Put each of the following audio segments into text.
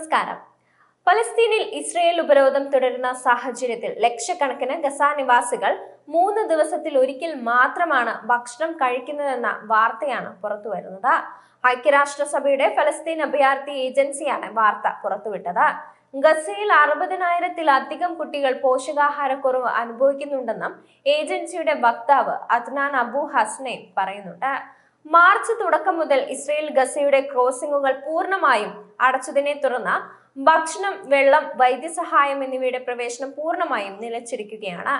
നമസ്കാരം. പലസ്തീനിൽ ഇസ്രയേൽ ഉപരോധം തുടരുന്ന സാഹചര്യത്തിൽ ലക്ഷക്കണക്കിന് ഗസ നിവാസികൾ മൂന്ന് ദിവസത്തിൽ ഒരിക്കൽ മാത്രമാണ് ഭക്ഷണം കഴിക്കുന്നതെന്ന വാർത്തയാണ് പുറത്തുവരുന്നത്. ഐക്യരാഷ്ട്രസഭയുടെ ഫലസ്തീൻ അഭയാർത്ഥി ഏജൻസിയാണ് വാർത്ത പുറത്തുവിട്ടത്. ഗസയിൽ അറുപതിനായിരത്തിലധികം കുട്ടികൾ പോഷകാഹാരക്കുറവ് അനുഭവിക്കുന്നുണ്ടെന്നും ഏജൻസിയുടെ വക്താവ് അദ്നാൻ അബു ഹസ്നൈൻ പറയുന്നുണ്ട്. മാർച്ച് തുടക്കം മുതൽ ഇസ്രയേൽ ഗസയുടെ ക്രോസിംഗുകൾ പൂർണമായും അടച്ചതിനെ തുടർന്ന് ഭക്ഷണം വെള്ളം വൈദ്യസഹായം എന്നിവയുടെ പ്രവേശനം പൂർണമായും നിലച്ചിരിക്കുകയാണ്.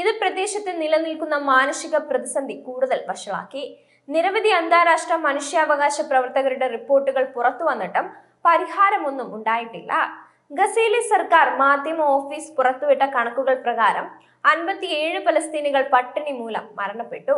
ഇത് പ്രദേശത്ത് നിലനിൽക്കുന്ന മാനസിക പ്രതിസന്ധി കൂടുതൽ വഷളാക്കി. നിരവധി അന്താരാഷ്ട്ര മനുഷ്യാവകാശ പ്രവർത്തകരുടെ റിപ്പോർട്ടുകൾ പുറത്തു വന്നിട്ടും പരിഹാരമൊന്നും ഉണ്ടായിട്ടില്ല. ഗസയിലെ സർക്കാർ മാധ്യമ ഓഫീസ് പുറത്തുവിട്ട കണക്കുകൾ പ്രകാരം അൻപത്തിയേഴ് പലസ്തീനികൾ പട്ടിണി മൂലം മരണപ്പെട്ടു.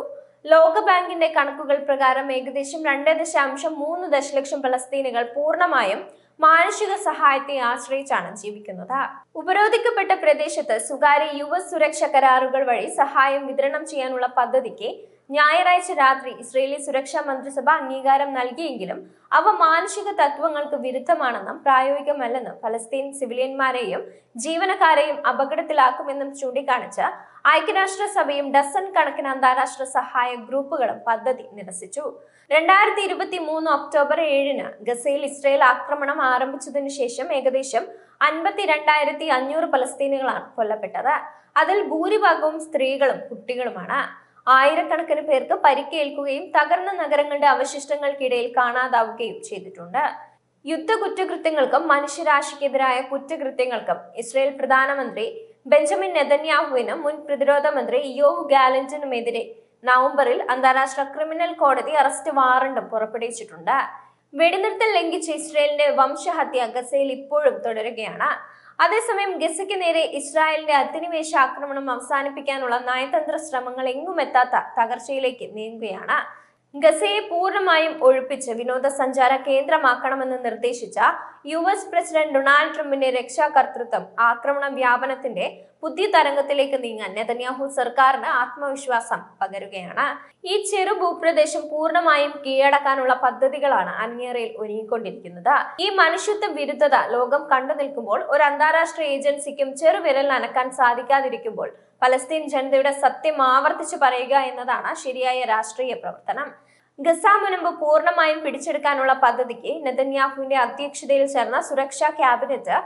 ലോകബാങ്കിന്റെ കണക്കുകൾ പ്രകാരം ഏകദേശം രണ്ട് ദശാംശം മൂന്ന് ദശലക്ഷം പലസ്തീനികൾ പൂർണമായും മാനുഷിക സഹായത്തെ ആശ്രയിച്ചാണ് ജീവിക്കുന്നത്. ഉപരോധിക്കപ്പെട്ട പ്രദേശത്ത് സ്വകാര്യ യുവ സുരക്ഷ കരാറുകൾ വഴി സഹായം വിതരണം ചെയ്യാനുള്ള പദ്ധതിക്ക് ഞായറാഴ്ച രാത്രി ഇസ്രയേലി സുരക്ഷാ മന്ത്രിസഭ അംഗീകാരം നൽകിയെങ്കിലും അവ മാനുഷിക തത്വങ്ങൾക്ക് വിരുദ്ധമാണെന്നും പ്രായോഗികമല്ലെന്നും ഫലസ്തീൻ സിവിലിയന്മാരെയും ജീവനക്കാരെയും അപകടത്തിലാക്കുമെന്നും ചൂണ്ടിക്കാണിച്ച് ഐക്യരാഷ്ട്രസഭയും ഡസൺ കണക്കിന് അന്താരാഷ്ട്ര സഹായ ഗ്രൂപ്പുകളും പദ്ധതി നിരസിച്ചു. രണ്ടായിരത്തി ഇരുപത്തി മൂന്ന് ഒക്ടോബർ ഏഴിന് ഗസയിൽ ഇസ്രയേൽ ആക്രമണം ആരംഭിച്ചതിനു ശേഷം ഏകദേശം അൻപത്തി രണ്ടായിരത്തി അഞ്ഞൂറ് പലസ്തീനുകളാണ് കൊല്ലപ്പെട്ടത്. അതിൽ ഭൂരിഭാഗവും സ്ത്രീകളും കുട്ടികളുമാണ്. ആയിരക്കണക്കിന് പേർക്ക് പരിക്കേൽക്കുകയും തകർന്ന നഗരങ്ങളുടെ അവശിഷ്ടങ്ങൾക്കിടയിൽ കാണാതാവുകയും ചെയ്തിട്ടുണ്ട്. യുദ്ധ കുറ്റകൃത്യങ്ങൾക്കും മനുഷ്യരാശിക്കെതിരായ കുറ്റകൃത്യങ്ങൾക്കും ഇസ്രയേൽ പ്രധാനമന്ത്രി ബെഞ്ചമിൻ നെതന്യാഹുവിനും മുൻ പ്രതിരോധ മന്ത്രി യോവ് ഗാലന്റിനുമെതിരെ നവംബറിൽ അന്താരാഷ്ട്ര ക്രിമിനൽ കോടതി അറസ്റ്റ് വാറണ്ടും പുറപ്പെടുവിച്ചിട്ടുണ്ട്. വെടിനിർത്തൽ ലംഘിച്ച ഇസ്രയേലിന്റെ വംശഹത്യ ഗസയിൽ ഇപ്പോഴും തുടരുകയാണ്. അതേസമയം ഗസയ്ക്ക് നേരെ ഇസ്രായേലിന്റെ അധിനിവേശ ആക്രമണം അവസാനിപ്പിക്കാനുള്ള നയതന്ത്ര ശ്രമങ്ങൾ എങ്ങുമെത്താത്ത തകർച്ചയിലേക്ക് നീങ്ങുകയാണ് ഗസയെ പൂർണമായും ഒഴിപ്പിച്ച് വിനോദസഞ്ചാര കേന്ദ്രമാക്കണമെന്ന് നിർദ്ദേശിച്ച യു എസ് പ്രസിഡന്റ് ഡൊണാൾഡ് ട്രംപിന്റെ രക്ഷാകർതൃത്വം ആക്രമണ വ്യാപനത്തിന്റെ പുതിയ തരംഗത്തിലേക്ക് നീങ്ങാൻ നെതന്യാഹു സർക്കാരിന് ആത്മവിശ്വാസം പകരുകയാണ്. ഈ ചെറു ഭൂപ്രദേശം പൂർണമായും കീഴടക്കാനുള്ള പദ്ധതികളാണ് അണിയറയിൽ ഒരുങ്ങിക്കൊണ്ടിരിക്കുന്നത്. ഈ മനുഷ്യത്വ വിരുദ്ധത ലോകം കണ്ടു നിൽക്കുമ്പോൾ ഒരു അന്താരാഷ്ട്ര ഏജൻസിക്കും ചെറുവിരൽ അനക്കാൻ സാധിക്കാതിരിക്കുമ്പോൾ പലസ്തീൻ ജനതയുടെ സത്യം ആവർത്തിച്ചു പറയുക എന്നതാണ് ശരിയായ രാഷ്ട്രീയ പ്രവർത്തനം. ഗസ മുനമ്പ് പൂർണമായും പിടിച്ചെടുക്കാനുള്ള പദ്ധതിക്ക് നെതന്യാഹുവിന്റെ അധ്യക്ഷതയിൽ ചേർന്ന സുരക്ഷാ ക്യാബിനറ്റ്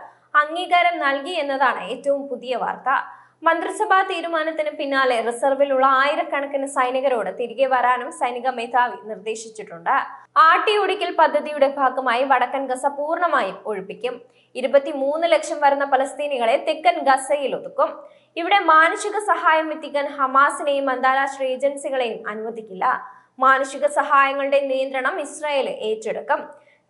അംഗീകാരം നൽകി എന്നതാണ് ഏറ്റവും പുതിയ വാർത്ത. മന്ത്രിസഭാ തീരുമാനത്തിന് പിന്നാലെ റിസർവിലുള്ള ആയിരക്കണക്കിന് സൈനികരോട് തിരികെ വരാനും സൈനിക മേധാവി നിർദ്ദേശിച്ചിട്ടുണ്ട്. ആട്ടിയൊടിക്കൽ പദ്ധതിയുടെ ഭാഗമായി വടക്കൻ ഗസ പൂർണമായും ഒഴിപ്പിക്കും. ഇരുപത്തിമൂന്ന് ലക്ഷം വരുന്ന പലസ്തീനികളെ തെക്കൻ ഗസയിൽ ഒതുക്കും. ഇവിടെ മാനുഷിക സഹായം എത്തിക്കാൻ ഹമാസിനെയും അന്താരാഷ്ട്ര ഏജൻസികളെയും അനുവദിക്കില്ല. മാനുഷിക സഹായങ്ങളുടെ നിയന്ത്രണം ഇസ്രായേൽ ഏറ്റെടുക്കും.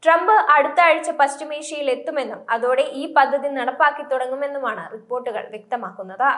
ട്രംപ് അടുത്ത ആഴ്ച പശ്ചിമേഷ്യയിൽ എത്തുമെന്നും അതോടെ ഈ പദ്ധതി നടപ്പാക്കി തുടങ്ങുമെന്നുമാണ് റിപ്പോർട്ടുകൾ വ്യക്തമാക്കുന്നത്.